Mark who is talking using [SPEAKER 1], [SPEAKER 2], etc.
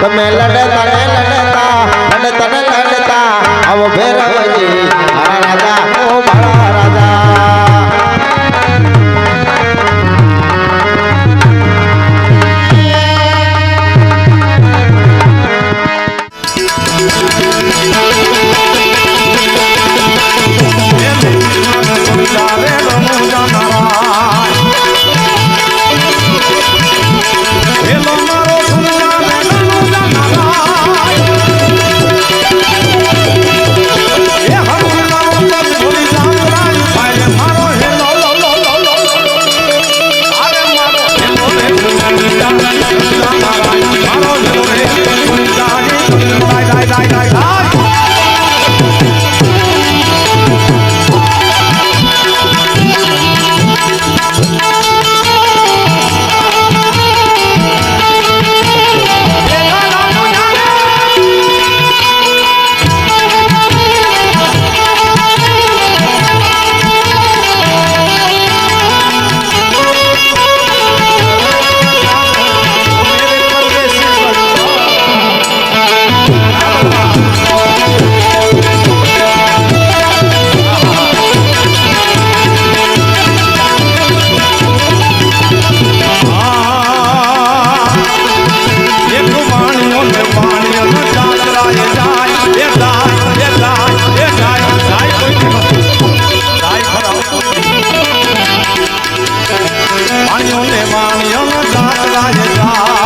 [SPEAKER 1] તમે લડતા ને લડતા લડતા ને લડતા આવો ભેરા રાજા.